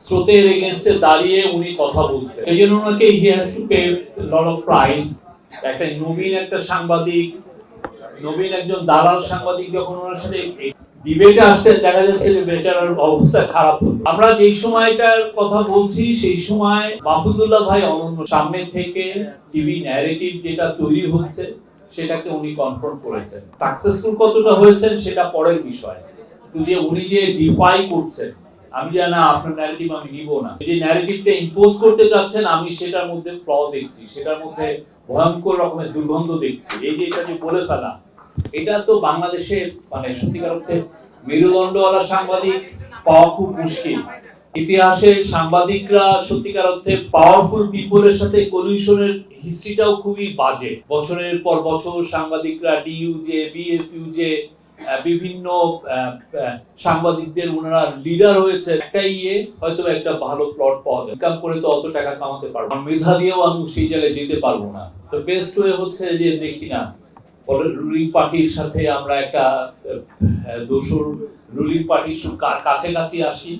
স্রোতের এগেনস্টে দাঁড়িয়ে উনি কথা বলছেন। এই জন্য ওনাকে he has to pay lot of price একটা নবীন, একটা সাংবাদিক, নবীন একজন দালাল সাংবাদিক যখন ওনার সাথে ডিবেটে আসতে দেখা যাচ্ছে যে বেচারার অবস্থা খারাপ হতো। আমরা যেই সময়টার কথা বলছি, সেই সময় মাহফুজুল্লাহ ভাই অনন্য সামনে থেকে টিভি ন্যারেটিভ যেটা তৈরি হচ্ছে, সেটাকে উনি কনফার্ম করেছেন। সাকসেসফুল কতটা হয়েছেন, সেটা পরের বিষয়। কিন্তু যে উনি যে ডিফাই করছেন আমি জানি না, আপনার ন্যারেটিভ আমি নিব না। যে ন্যারেটিভটা ইম্পোজ করতে চাচ্ছেন, আমি সেটার মধ্যে ফ্ল দেখছি, সেটার মধ্যে ভয়ঙ্কর রকমের দুর্গন্ধ দেখছি। এই যে এটা যে বলে ফেলা, এটা তো বাংলাদেশে মানে সত্যিকার অর্থে মেরুদণ্ডওয়ালা সাংবাদিক পাওয়া খুব মুশকিল। ইতিহাসে সাংবাদিকরা সত্যিকার অর্থে পাওয়ারফুল পিপলের সাথে কলিউশনের হিস্ট্রিটাও খুবই বাজে। বছরের পর বছর সাংবাদিকরা ডিউ যে ডিইউজে বিএফইউজে বিভিন্ন সাংবাদিকদের ওনারা লিডার হয়েছে একটা ইয়ে হয়তো একটা ভালো প্লট পাওয়া যায়। ইনকাম করে তো অত টাকা কামাতে পারব মেধা দিয়েও আমি সেই জায়গায় যেতে পারব না। তো বেস্ট ওয়ে হচ্ছে যে দেখি না। রুলিং পার্টির সাথে আমরা একটা দোসর রুলিং পার্টির কাছে কাছে আসি।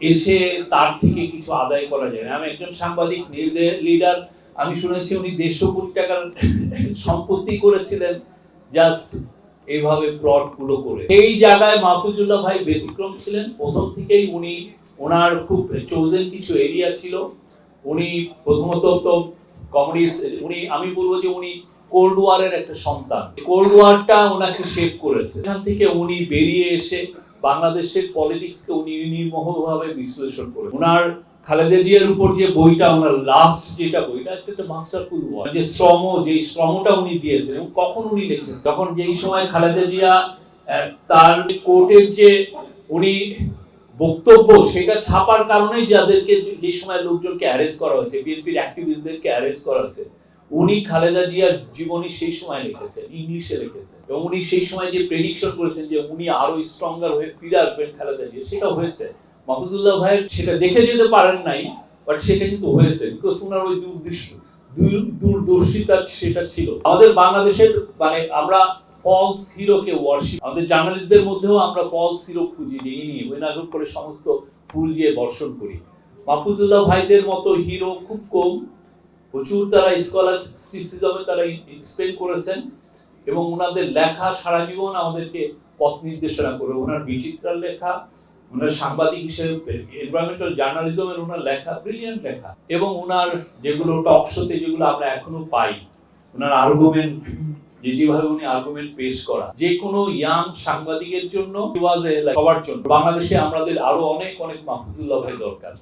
এসে তার থেকে কিছু আদায় করা যায় আমি একজন সাংবাদিক লিডার আমি শুনেছি উনি দেড়শো কোটি টাকার সম্পত্তি করেছিলেন। জাস্ট এইভাবে প্লটগুলো করে। এই জায়গায় মাহফুজুল্লাহ ভাই ব্যতিক্রম ছিলেন। প্রথম থেকেই উনি ওনার খুব চোজেন কিছু এরিয়া ছিল। উনি প্রথমত তো কমিউনিস্ট উনি, আমি বলব যে উনি কোল্ড ওয়ারের একটা সন্তান। কোল্ড ওয়ারটা ওনাকে শেপ করেছে। এখান থেকে উনি বেরিয়ে এসে বাংলাদেশের পলিটিক্সকে উনি নির্মোহভাবে বিশ্লেষণ করে ওনার খালেদা জিয়ার উপর যে বইটা লাস্ট যেটা বইটা একটা মাস্টারফুল যে শ্রম শ্রমটা উনি দিয়েছেন এবং কখন উনি লিখেছেন যেই সময় খালেদা জিয়া তার কোর্টের যে উনি বক্তব্য, সেটা ছাপার কারণেই যাদেরকে যে সময় লোকজনকে অ্যারেস্ট করা হয়েছে বিএনপির অ্যাক্টিভিস্টদেরকে করা হয়েছে, উনি খালেদা জিয়ার জীবনী সেই সময় লিখেছেন, ইংলিশে লিখেছেন। এবং উনি সেই সময় যে প্রেডিকশন করেছেন যে উনি আরও স্ট্রঙ্গার হয়ে ফিরে আসবেন খালেদা জিয়া, সেটা হয়েছে। মাহফুজুল্লাহ ভাই সেটা দেখে যেতে পারেন নাই বাট সেটা কিন্তু হয়েছে বিকজ ওনার ওই দুর্দৃশ্য, দূর- দূরদর্শিতা সেটা ছিল। আমাদের বাংলাদেশের মানে আমরা ফলস হিরোকে ওয়ার্শিপ আমাদের জার্নালিস্টদের মধ্যেও আমরা ফলস হিরো খুঁজি, যে ইনি ওইনাগুর করে সমস্ত ফুল দিয়ে বর্ষণ করি। মাহফুজুল্লাহ ভাইদের মতো হিরো খুব কম, প্রচুর তারা স্কলারস্টিসিজমে তারা স্পেন্ড করেছেন, এবং ওনাদের লেখা সারা জীবন আমাদেরকে পথ নির্দেশনা করে, ওনার বিচিত্রার লেখা ওনার সাংবাদিক হিসেবে এনভায়রনমেন্টাল জার্নালিজমের ওনার লেখা ব্রিলিয়ান্ট লেখা। এবং ওনার যেগুলো টক শোতে যেগুলো আমরা এখনও পাই ওনার আর্গুমেন্ট যে যেভাবে উনি আর্গুমেন্ট পেশ করা, যে কোনো ইয়াং সাংবাদিকের জন্য সবার জন্য। বাংলাদেশে আমাদের আরও অনেক অনেক মাহফুজুল্লাহ ভাই দরকার।